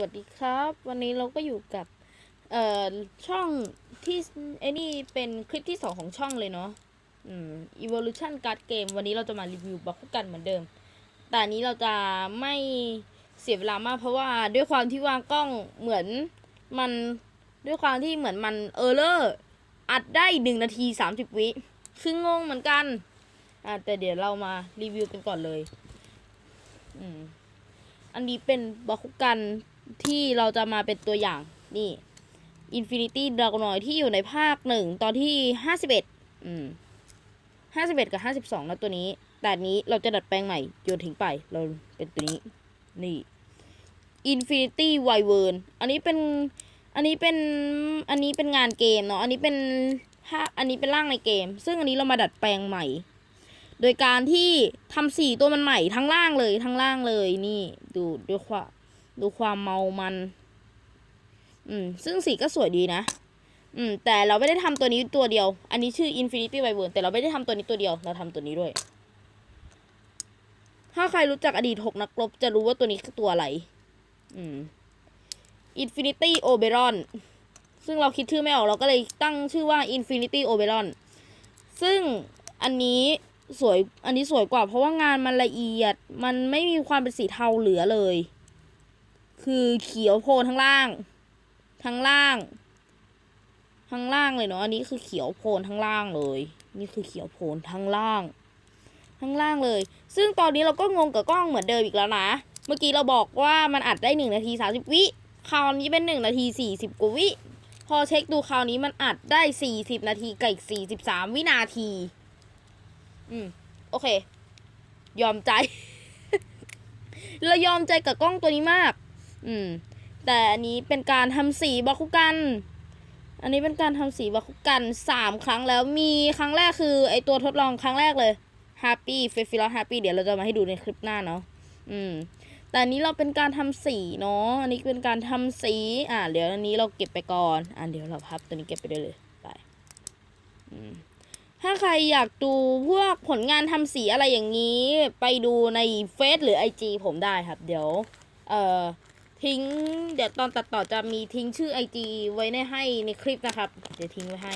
วัสดีครับ วันนี้เราก็อยู่กับเอ่อช่องที่ไอ้นี่เป็นคลิปที่สองของช่องเลยเนาะอืม evolution card game วันนี้เราจะมารีวิวบัคกันเหมือนเดิม แต่นี้เราจะไม่เสียเวลามากเพราะว่าด้วยความที่วางกล้องเหมือนมันด้วยความที่เหมือนมันเออร์เลอร์อัดได้หนึ่งนาทีสามสิบวิคืองงเหมือนกันอะแต่เดี๋ยวเรามารีวิวกันก่อนเลย อืมอันนี้เป็นบาคุกัน ที่เราจะมาเป็นตัวอย่างนี่ Infinity Dragonoid ที่อยู่ในภาคหนึ่งตอนที่ห้าสิบเอ็ดอืมห้าสิบเอ็ดกับห้าสิบสองนะตัวนี้ แต่นี้เราจะดัดแปลงใหม่โยนทิ้งไป เราเป็นตัวนี้ นี่ Infinity w i v e r n อันนี้เป็น อันนี้เป็น อันนี้เป็นงานเกมเนาะ อันนี้เป็นภาอันนี้เป็นร่างในเกม ซึ่งอันนี้เรามาดัดแปลงใหม่ โดยการที่ทำสีตัวมันใหม่ทั้งล่างเลยทั้งล่างเลยนี่ ดูดูความ ดูความเมามัน อืม ซึ่งสีก็สวยดีนะ อืม แต่เราไม่ได้ทำตัวนี้ตัวเดียว อันนี้ชื่อ Infinity w i v e r n แต่เราไม่ได้ทำตัวนี้ตัวเดียว เราทำตัวนี้ด้วย ถ้าใครรู้จักอดีตหกนักรบจะรู้ว่าตัวนี้คือตัวอะไร อืม Infinity Oberon ซึ่งเราคิดชื่อไม่ออกเราก็เลยตั้งชื่อว่า Infinity Oberon ซึ่งอันนี้สวย อันนี้สวยกว่าเพราะว่างานมันละเอียด มันไม่มีความเป็นสีเทาเหลือเลย คือเขียวโพลนทั้งล่าง ทั้งล่าง ทั้งล่างเลยเนาะอันนี้คือเขียวโพลนทั้งล่างเลย นี่คือเขียวโพลนทั้งล่าง ทั้งล่างเลย ซึ่งตอนนี้เราก็งงกับกล้องเหมือนเดิมอีกแล้วนะ เมื่อกี้เราบอกว่ามันอัดได้หนึ่งนาทีสามสิบวิคราวนี้เป็นหนึ่งนาทีสี่สิบกว่าวิพอเช็คดูคราวนี้มันอัดได้สี่สิบนาทีกับอีกสี่สิบสามวินาที อืม โอเค ยอมใจ เรายอมใจกับกล้องตัวนี้มาก อืม แต่อันนี้เป็นการทำสีบาคุกัน อันนี้เป็นการทำสีบาคุกันสามครั้งแล้ว มีครั้งแรกคือ ไอตัวทดลองครั้งแรกเลย Happy f a f i l o Happy เดี๋ยวเราจะมาให้ดูในคลิปหน้าเนาะ อืม แต่อันนี้เราเป็นการทำสีเนาะ อันนี้เป็นการทำสี อ่าเดี๋ยวอันนี้เราเก็บไปก่อน อ่าเดี๋ยวเราพับตัวนี้เก็บไปได้เลย ไป อืมถ้าใครอยากดูพวกผลงานทำสีอะไรอย่างนี้ ไปดูในเฟซหรือ IG ผมได้ครับ เดี๋ยว เอ่อ ทิ้ง เดี๋ยวตอนตัดต่อจะมีทิ้งชื่อไอจีไว้ในให้ในคลิปนะครับ เดี๋ยวทิ้งไว้ให้